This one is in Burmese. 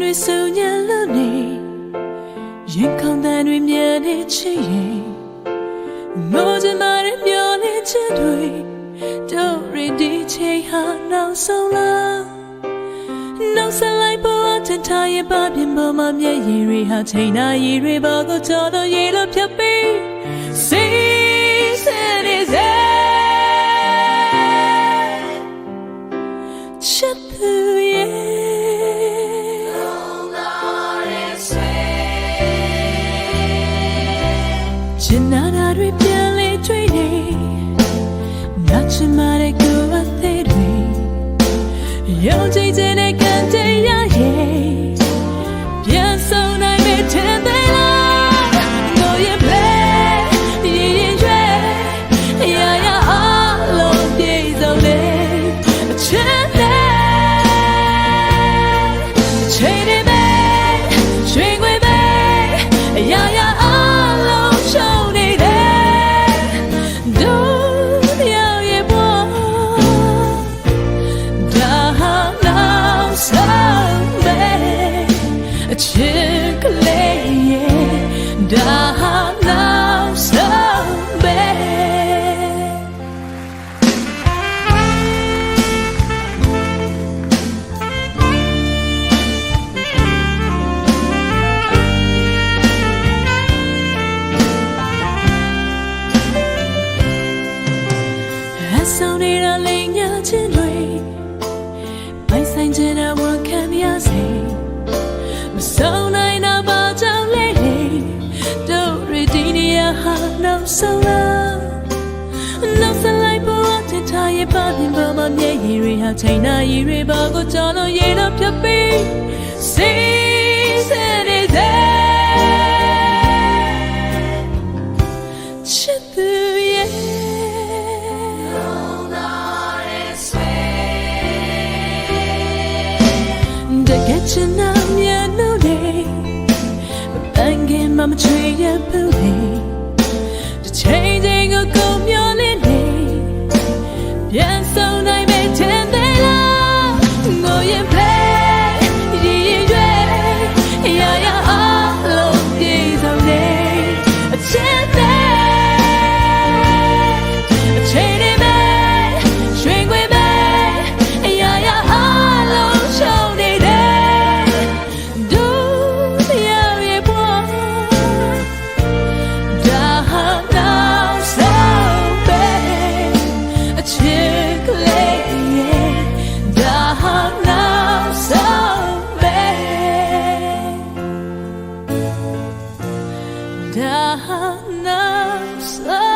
တွေစုံညံလို့နေရင်ခေါင်းတန်တွေမြဲနေချင်ရင်ငိုချင်မာတဲ့မျောနေချင်တွေတို့ရဒီချိန်ဟာနောက်ဆုံးလားနောက်ဆက်လိုက်ပေါ်တင်ထားရဲ့ပါပြင်ပေါ်မှာမျက်ရည်တွေဟာချိန်နာရည်တွေပေါ်ကိုကြော်လို့ရေလို့ဖြတ်ပြီး See, said is ချ ချင်မတဲ့ကိုယ်အသေးတွေရောင်ချိန်တဲ့ကံတ အချစ်ကလေးရဲ့ဒါ ပါပြင်ပေါ်မှာမျက်ရည်တွေဟာချိန်နာရည်တွေပေါ်ကိုကြော်လို့ရေတော့ဖြတ်ပြီး See, said it there ချစ်သူရဲ့တကယ်ချင်နာမြန်လို့နေမပန်းခင်မှမချွေရဘူးလေ ဒါဟာနောက်ဆုံး